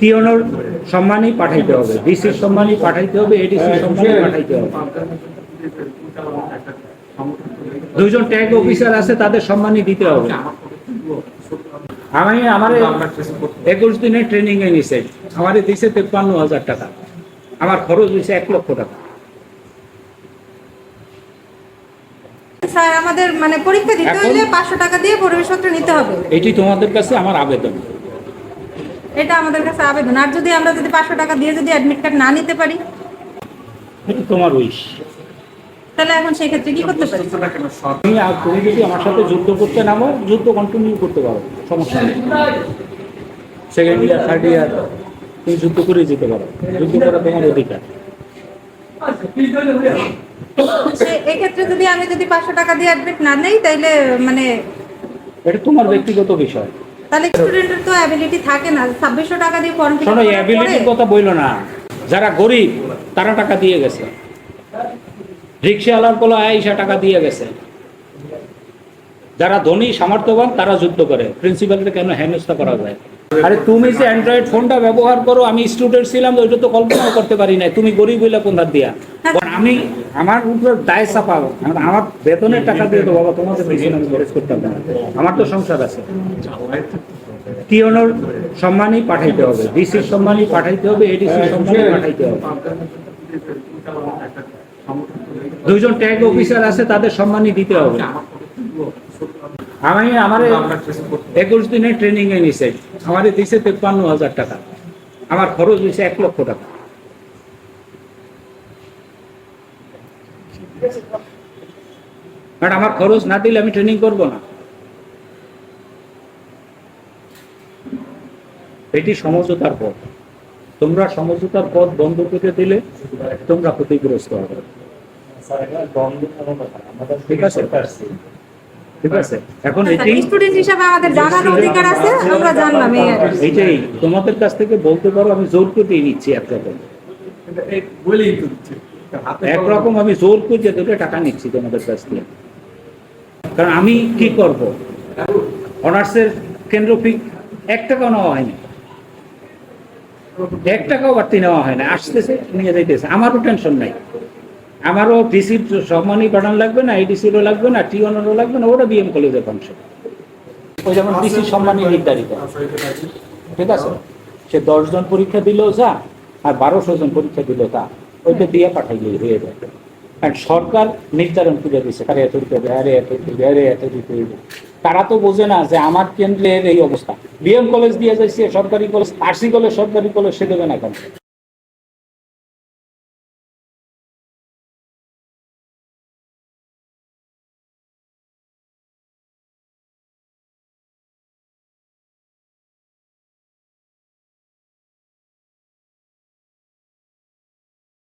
টিওনোর সম্মানই পাঠাইতে হবে ডিসির সম্মানই পাঠাইতে হবে এডিসির সম্মানই পাঠাইতে হবে। দুইজন ট্যাগ অফিসার আছে তাদের সম্মানই দিতে হবে। আমি আমার একুশ দিনের ট্রেনিং এ নিছে আমার দিছে তেপ্পান্ন হাজার টাকা। আমার খরচ হয়েছে এক লক্ষ টাকা। স্যার আমাদের মানে পরীক্ষা দিতে হলে পাঁচশো টাকা দিয়ে পরিবেশপত্র নিতে হবে। এটি তোমাদের কাছে আমার আবেদন। এটা আমাদের কাছে আবেদন। আর যদি আমরা যদি পাঁচশো টাকা দিয়ে যদি অ্যাডমিট কার্ড না নিতে পারি? তোমার উইশ তাহলে এখন সেই ক্ষেত্রে কি করতে পারি? তুমি আর তুমি যদি আমার সাথে যুদ্ধ করতে নামো যুদ্ধ কন্টিনিউ করতে পারো সমস্যা নেই। সেকেন্ড ইয়ার থার্ড ইয়ার তুমি যুদ্ধ করে যেতে পারো। যুদ্ধ করা তোমার অধিকার। এক্ষেত্রে যদি আমি যদি পাঁচশো টাকা দিয়ে অ্যাডমিট না নেই তাইলে মানে এটা তোমার ব্যক্তিগত বিষয়। তাহলে স্টুডেন্টের তো অ্যাবিলিটি থাকে না। ছাব্বিশশো টাকা দিয়ে ফর্ম শোনো অ্যাবিলিটির কথা বইল না। যারা গরিব তারা টাকা দিয়ে গেছে। রিক্সাওয়ালার কোলো আইসা টাকা দিয়ে গেছে। যারা ধনী সামর্থ্যবান তারা যুদ্ধ করে। প্রিন্সিপালকে কেন হেনস্থা করা যায়? আরে তুমি যে অ্যান্ড্রয়েড ফোনটা ব্যবহার করো, আমি স্টুডেন্ট ছিলাম ওইটা তো কল্পনাও করতে পারি না তুমি গরিব হইলে কোন ধার দিয়া? আমি, আমার উপর দায় চাপাও। আমার- আমার বেতনের টাকা দিয়ে তো বাবা তোমাদের পিছনে আমি খরচ করতাম না। আমার তো সংসার আছে। টিওনোর সম্মানই পাঠাইতে হবে। ডিসির সম্মানই পাঠাইতে হবে এডিসির সম্মানই পাঠাইতে হবে। দুইজন ট্যাগ অফিসার আছে, তাদের সম্মানই দিতে হবে। আমি আমার একুশ দিনের ট্রেনিং এ নিছে। আমার দিছে তেপ্পান্ন হাজার টাকা। আমার খরচ হয়েছে এক লক্ষ টাকা। বাট আমার খরচ না দিলে আমি ট্রেনিং করব না। এটি সমঝোতার পথ। তোমরা সমঝোতার পথ বন্ধ করে দিলে তোমরা ক্ষতিগ্রস্ত হবে। ঠিক আছে। ঠিক আছে? এখন স্টুডেন্ট হিসাবে আমাদের জানার অধিকার আছে আমরা জানলাম। এইটাই তোমাদের কাছ থেকে বলতে পারো আমি জোর করে নিচ্ছি একরকম একরকম আমি জোর করে দুটো টাকা নিচ্ছি তোমাদের কাছ থেকে। কারণ আমি কি করব? অনার্সের কেন্দ্র ফি এক টাকাও নেওয়া হয়নি। এক টাকাও বাড়তি নেওয়া হয় না আসতেছে নিয়ে যাইতেছে। আমারও টেনশন নাই। আমারও ডিসির সম্মানই পাঠান লাগবে না এডিসিরও লাগবে না টি অনারও লাগবে না ওটা বিএম কলেজের ফাংশন ওই যেমন ডিসি সম্মানই নির্ধারিত। ঠিক আছে? সে দশজন পরীক্ষা দিলেও যা আর বারোশো জন পরীক্ষা দিলেও তা ওইটা দিয়ে পাঠাইলেই হয়ে যায় আর সরকার নির্ধারণ করে দিচ্ছে আরে এত দিতে হবে আরে এত দিতে হবে আরে এত দিতে হবে। তারা তো বোঝে না যে আমার কেন্দ্রের এই অবস্থা। বিএম কলেজ দিয়ে যাচ্ছে সরকারি কলেজ আরসি কলেজ সরকারি কলেজ সে দেবে না কেন?